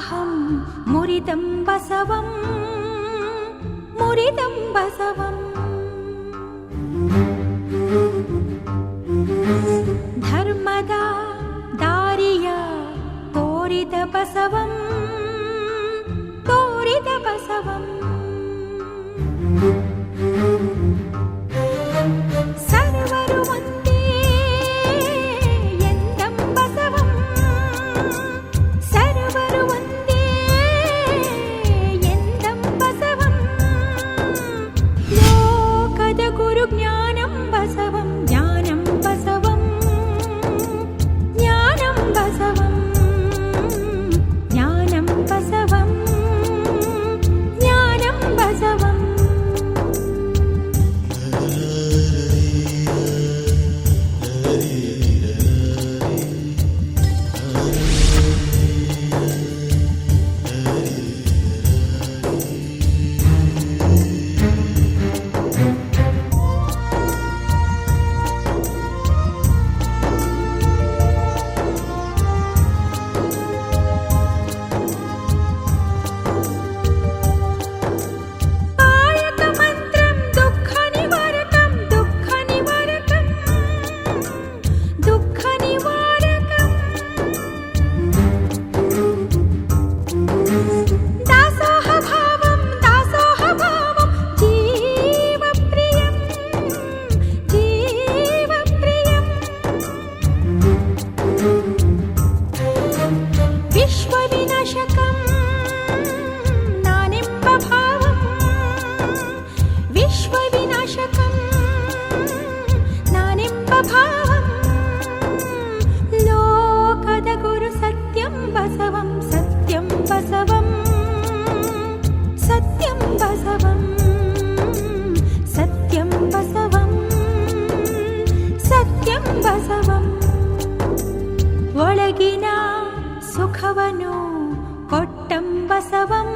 मुरिदं मुरितं बसवं मुरितं बसवम् धर्मदा दारिया तोरिद बसवं तोरिद बसवम् ಬಸವನು ಕೊಟ್ಟಂ ಬಸವಂ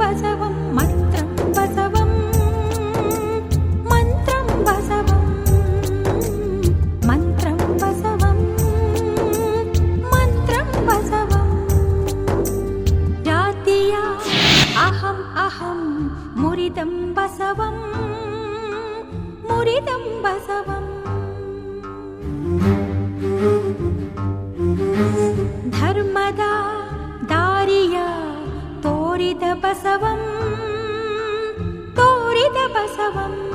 बसवं मन्त्रं बसवं मन्त्रं बसवं मन्त्रं बसवं मन्त्रं बसवं जातीया अहम् अहं मुरिदं बसवं मुरिदं बसवम् बसवम् तोरितबसवम्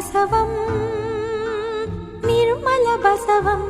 बसवम् निर्मल बसवम्